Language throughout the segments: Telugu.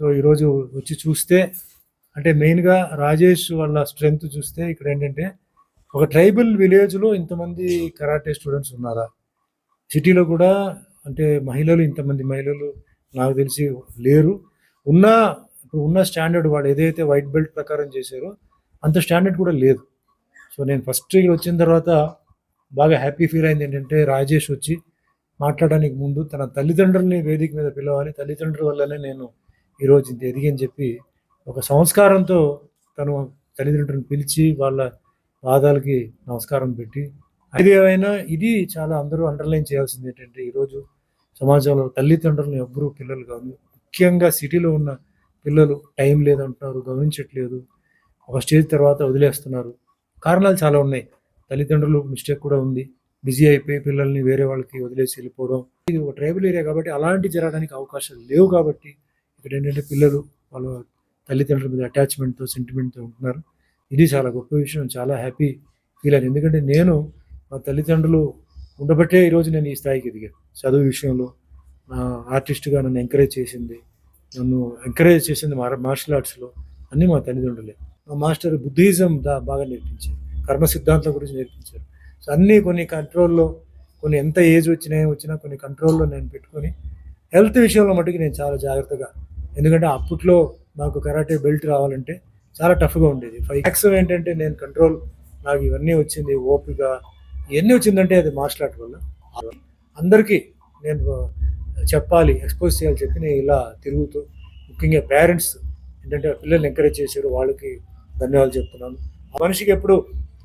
సో ఈరోజు వచ్చి చూస్తే అంటే మెయిన్గా రాజేష్ వాళ్ళ స్ట్రెంగ్త్ చూస్తే ఇక్కడ ఏంటంటే ఒక ట్రైబల్ విలేజ్లో ఇంతమంది కరాటే స్టూడెంట్స్ ఉన్నారా? సిటీలో కూడా అంటే మహిళలు ఇంతమంది మహిళలు నాకు తెలిసి లేరు. ఉన్న ఇప్పుడు ఉన్న స్టాండర్డ్ వాళ్ళు ఏదైతే వైట్ బెల్ట్ ప్రకారం చేశారో అంత స్టాండర్డ్ కూడా లేదు. సో నేను ఫస్ట్ వచ్చిన తర్వాత బాగా హ్యాపీ ఫీల్ అయింది ఏంటంటే రాజేష్ వచ్చి మాట్లాడడానికి ముందు తన తల్లిదండ్రుల్ని వేదిక మీద పిలవాలి. తల్లిదండ్రుల వల్లనే నేను ఈరోజు ఇంత ఎదిగని చెప్పి ఒక సంస్కారంతో తను తల్లిదండ్రులను పిలిచి వాళ్ళ పాదాలకి నమస్కారం పెట్టి అది ఏమైనా ఇది చాలా అందరూ అండర్లైన్ చేయాల్సింది ఏంటంటే ఈరోజు సమాజంలో తల్లిదండ్రులను ఎవ్వరూ పిల్లలు కాదు. ముఖ్యంగా సిటీలో ఉన్న పిల్లలు టైం లేదంటున్నారు గమనించట్లేదు. ఒక స్టేజ్ తర్వాత వదిలేస్తున్నారు. కారణాలు చాలా ఉన్నాయి. తల్లిదండ్రులు మిస్టేక్ కూడా ఉంది. బిజీ అయిపోయి పిల్లల్ని వేరే వాళ్ళకి వదిలేసి వెళ్ళిపోవడం. ఇది ఒక ట్రైబల్ ఏరియా కాబట్టి అలాంటి జరగడానికి అవకాశాలు లేవు కాబట్టి ఇక్కడ ఏంటంటే పిల్లలు వాళ్ళ తల్లిదండ్రుల మీద అటాచ్మెంట్తో సెంటిమెంట్తో ఉంటున్నారు. ఇది చాలా గొప్ప విషయం. చాలా హ్యాపీ ఫీల్ అయింది ఎందుకంటే నేను మా తల్లిదండ్రులు ఉండబట్టే ఈరోజు నేను ఈ స్థాయికి ఎదిగాను. చదువు విషయంలో నా ఆర్టిస్ట్గా నన్ను ఎంకరేజ్ చేసింది. నన్ను ఎంకరేజ్ చేసింది మార్షల్ ఆర్ట్స్లో అన్నీ మా తల్లిదండ్రులే. మా మాస్టర్ బుద్ధిజం దా బాగా నేర్పించారు. కర్మ సిద్ధాంతం గురించి నేర్పించారు. సో అన్నీ కొన్ని కంట్రోల్లో కొన్ని ఎంత ఏజ్ వచ్చినా ఏం వచ్చినా కొన్ని కంట్రోల్లో నేను పెట్టుకొని హెల్త్ విషయంలో మటుకు నేను చాలా జాగ్రత్తగా ఎందుకంటే అప్పట్లో నాకు కరాటే బెల్ట్ రావాలంటే చాలా టఫ్గా ఉండేది. ఫైవ్ ఎక్స్ ఏంటంటే నేను కంట్రోల్ నాకు ఇవన్నీ వచ్చింది ఓపిక ఇవన్నీ వచ్చిందంటే అది మార్షల్ ఆర్ట్ వల్ల. అందరికీ నేను చెప్పాలి ఎక్స్పోజ్ చేయాలి చెప్పి నేను ఇలా తిరుగుతూ ముఖ్యంగా పేరెంట్స్ ఏంటంటే పిల్లల్ని ఎంకరేజ్ చేశారు వాళ్ళకి ధన్యవాదాలు చెప్తున్నాను. ఆ మనిషికి ఎప్పుడు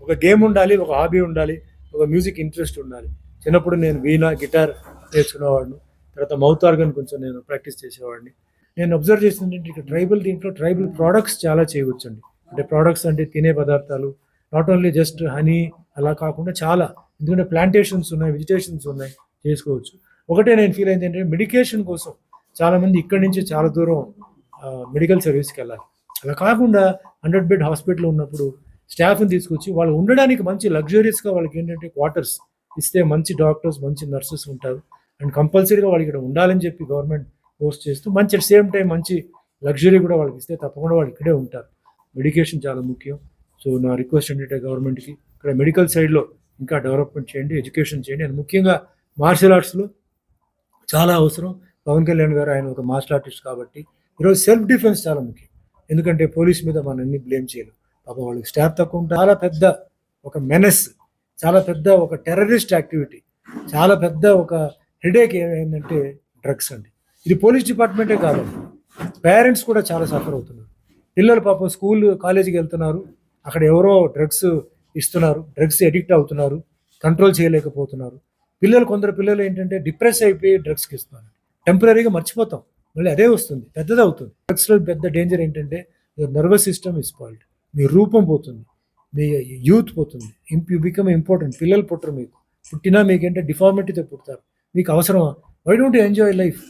ఒక గేమ్ ఉండాలి ఒక హాబీ ఉండాలి ఒక మ్యూజిక్ ఇంట్రెస్ట్ ఉండాలి. చిన్నప్పుడు నేను వీణా గిటార్ నేర్చుకునేవాడిని. తర్వాత మౌత్ ఆర్గన్ కొంచెం నేను ప్రాక్టీస్ చేసేవాడిని. నేను అబ్జర్వ్ చేసింది ఏంటంటే ఇక్కడ ట్రైబల్ దీంట్లో ట్రైబల్ ప్రోడక్ట్స్ చాలా చేయవచ్చండి. అంటే ప్రోడక్ట్స్ అంటే తినే పదార్థాలు నాట్ ఓన్లీ జస్ట్ హనీ అలా కాకుండా చాలా. ఎందుకంటే ప్లాంటేషన్స్ ఉన్నాయి వెజిటేషన్స్ ఉన్నాయి చేసుకోవచ్చు. ఒకటే నేను ఫీల్ అయింది ఏంటంటే మెడికేషన్ కోసం చాలామంది ఇక్కడి నుంచి చాలా దూరం మెడికల్ సర్వీస్కి వెళ్ళాలి. అలా కాకుండా హండ్రెడ్ బెడ్ హాస్పిటల్ ఉన్నప్పుడు స్టాఫ్ని తీసుకొచ్చి వాళ్ళు ఉండడానికి మంచి లగ్జరీస్గా వాళ్ళకి ఏంటంటే క్వార్టర్స్ ఇస్తే మంచి డాక్టర్స్ మంచి నర్సెస్ ఉంటారు. అండ్ కంపల్సరీగా వాళ్ళకి ఇక్కడ ఉండాలని చెప్పి గవర్నమెంట్ పోస్ట్ చేస్తూ మంచి అట్ సేమ్ టైం మంచి లగ్జరీ కూడా వాళ్ళకి ఇస్తే తప్పకుండా వాళ్ళు ఇక్కడే ఉంటారు. మెడికేషన్ చాలా ముఖ్యం. సో నా రిక్వెస్ట్ ఏంటంటే గవర్నమెంట్కి ఇక్కడ మెడికల్ సైడ్లో ఇంకా డెవలప్మెంట్ చేయండి ఎడ్యుకేషన్ చేయండి. అండ్ ముఖ్యంగా మార్షల్ ఆర్ట్స్లో చాలా అవసరం. పవన్ కళ్యాణ్ గారు ఆయన ఒక మార్షల్ ఆర్టిస్ట్ కాబట్టి ఈరోజు సెల్ఫ్ డిఫెన్స్ చాలా ముఖ్యం. ఎందుకంటే పోలీస్ మీద మనల్ని అన్ని బ్లేమ్ చేయలేం పాపం వాళ్ళకి స్టాఫ్ తక్కువ ఉంటే చాలా పెద్ద ఒక మెనస్ చాలా పెద్ద ఒక టెర్రరిస్ట్ యాక్టివిటీ చాలా పెద్ద ఒక హెడేక్ ఏమైందంటే డ్రగ్స్ అండి. ఇది పోలీస్ డిపార్ట్మెంటే కాదు. పేరెంట్స్ కూడా చాలా సఫర్ అవుతున్నారు. పిల్లలు పాపం స్కూల్ కాలేజీకి వెళ్తున్నారు. అక్కడ ఎవరో డ్రగ్స్ ఇస్తున్నారు. డ్రగ్స్ అడిక్ట్ అవుతున్నారు. కంట్రోల్ చేయలేకపోతున్నారు. పిల్లలు కొందరు పిల్లలు ఏంటంటే డిప్రెస్ అయిపోయి డ్రగ్స్కి ఇస్తున్నారు. టెంపరీగా మర్చిపోతాం. మళ్ళీ అదే వస్తుంది. పెద్దది అవుతుంది. డ్రగ్స్లో పెద్ద డేంజర్ ఏంటంటే నర్వస్ సిస్టమ్ ఇస్ స్పాయిల్డ్. మీ రూపం పోతుంది. మీ యూత్ పోతుంది. You become important. పిల్లలు పుట్టరు మీకు. పుట్టినా మీకు ఏంటంటే డిఫార్మిటీతో పుడతారు. మీకు అవసరమా? Why don't enjoy life?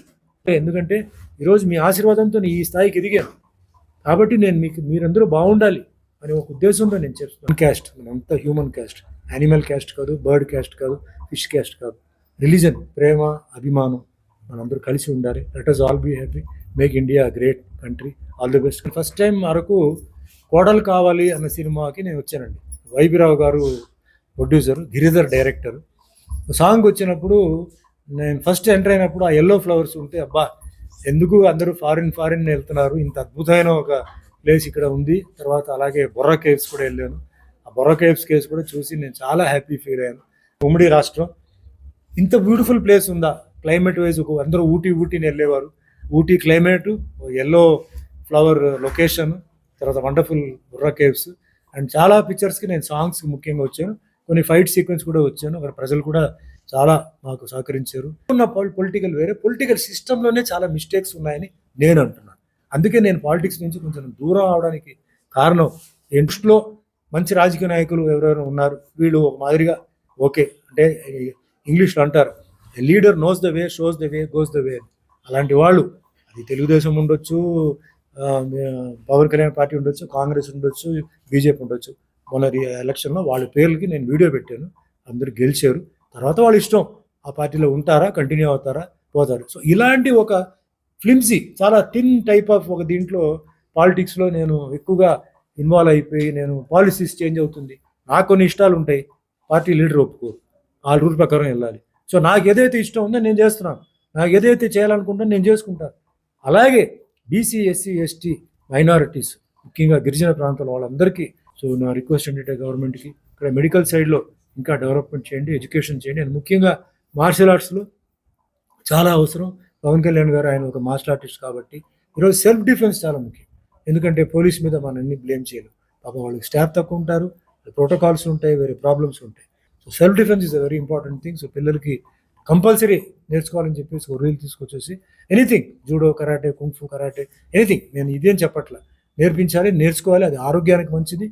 ఎందుకంటే ఈరోజు మీ ఆశీర్వాదంతో ఈ స్థాయికి ఎదిగాను. కాబట్టి నేను మీకు మీరందరూ బాగుండాలి అనే ఒక ఉద్దేశంతో నేను చెప్తున్నాను క్యాస్ట్ అంతా హ్యూమన్ క్యాస్ట్ యానిమల్ క్యాస్ట్ కాదు బర్డ్ క్యాస్ట్ కాదు ఫిష్ క్యాస్ట్ కాదు. రిలీజన్ ప్రేమ అభిమానం మనందరూ కలిసి ఉండాలి. Let us all be happy make India great country all the best first time Araku కోడలు కావాలి అన్న సినిమాకి నేను వచ్చానండి. వైబిరావు గారు ప్రొడ్యూసర్ గిరిధర్ డైరెక్టర్ సాంగ్ వచ్చినప్పుడు నేను ఫస్ట్ ఎంటర్ అయినప్పుడు ఆ ఎల్లో ఫ్లవర్స్ ఉంటే అబ్బా ఎందుకు అందరూ ఫారిన్ ఫారిన్ వెళ్తున్నారు? ఇంత అద్భుతమైన ఒక ప్లేస్ ఇక్కడ ఉంది. తర్వాత అలాగే బొర్ర కేవ్స్ కూడా వెళ్ళాను. ఆ బొర్ర కేవ్స్ కేవ్స్ కూడా చూసి నేను చాలా హ్యాపీ ఫీల్ అయ్యాను. ఉమ్మడి రాష్ట్రం. ఇంత బ్యూటిఫుల్ ప్లేస్ ఉందా? క్లైమేట్ వైజ్ అందరూ ఊటీ ఊటీని వెళ్ళేవారు. Ooty climate yellow flower location తర్వాత వండర్ఫుల్ బుర్రా కేవ్స్ అండ్ చాలా పిక్చర్స్కి నేను సాంగ్స్ ముఖ్యంగా వచ్చాను. కొన్ని ఫైట్ సీక్వెన్స్ కూడా వచ్చాను. అక్కడ ప్రజలు కూడా చాలా మాకు సహకరించారు. ఉన్న పొలిటికల్ వేరే పొలిటికల్ సిస్టంలోనే చాలా మిస్టేక్స్ ఉన్నాయని నేను అంటున్నాను. అందుకే నేను పాలిటిక్స్ నుంచి కొంచెం దూరం అవడానికి కారణం ఇంట్రెస్ట్లో మంచి రాజకీయ నాయకులు ఎవరెవరు ఉన్నారు వీళ్ళు ఒక మాదిరిగా ఓకే. అంటే ఇంగ్లీష్లో అంటారు leader knows the way shows the way goes the way అలాంటి వాళ్ళు అది తెలుగుదేశం ఉండొచ్చు పవన్ కళ్యాణ్ పార్టీ ఉండొచ్చు కాంగ్రెస్ ఉండొచ్చు బీజేపీ ఉండొచ్చు. మొన్న రి- ఎలక్షన్లో వాళ్ళ పేర్లకి నేను వీడియో పెట్టాను అందరూ గెలిచారు. తర్వాత వాళ్ళు ఇష్టం. ఆ పార్టీలో ఉంటారా? కంటిన్యూ అవుతారా? పోతారు. సో ఇలాంటి ఒక ఫ్లిమ్సీ చాలా థిన్ టైప్ ఆఫ్ ఒక దీంట్లో పాలిటిక్స్లో నేను ఎక్కువగా ఇన్వాల్వ్ అయిపోయి నేను పాలసీస్ చేంజ్ అవుతుంది. నాకు కొన్ని ఇష్టాలు ఉంటాయి. పార్టీ లీడర్ ఒప్పుకోరు. ఆ రూల్ ప్రకారం వెళ్ళాలి. సో నాకు ఏదైతే ఇష్టం ఉందో నేను చేస్తున్నాను. నాకు ఏదైతే చేయాలనుకుంటానో నేను చేసుకుంటాను. అలాగే బీసీ ఎస్సీ ఎస్టీ మైనారిటీస్ ముఖ్యంగా గిరిజన ప్రాంతాల వాళ్ళందరికీ. సో నా రిక్వెస్ట్ ఏంటంటే గవర్నమెంట్కి ఇక్కడ మెడికల్ సైడ్లో ఇంకా డెవలప్మెంట్ చేయండి ఎడ్యుకేషన్ చేయండి. అండ్ ముఖ్యంగా మార్షల్ ఆర్ట్స్లో చాలా అవసరం. పవన్ కళ్యాణ్ గారు ఆయన ఒక మార్షల్ ఆర్టిస్ట్ కాబట్టి ఈరోజు సెల్ఫ్ డిఫెన్స్ చాలా ముఖ్యం. ఎందుకంటే పోలీస్ మీద మనల్ని అన్ని బ్లేమ్ చేయలేం. పాపం వాళ్ళకి స్టాఫ్ తక్కువ ఉంటారు ప్రోటోకాల్స్ ఉంటాయి వేరే ప్రాబ్లమ్స్ ఉంటాయి. So self defence is a very important thing so పిల్లలకి కంపల్సరీ నేర్చుకోవాలని చెప్పేసి ఒక రూల్ తీసుకొచ్చేసి anything judo karate kung fu karate anything నేను ఇదేం చెప్పట్లా. నేర్పించాలి నేర్చుకోవాలి అది ఆరోగ్యానికి మంచిది.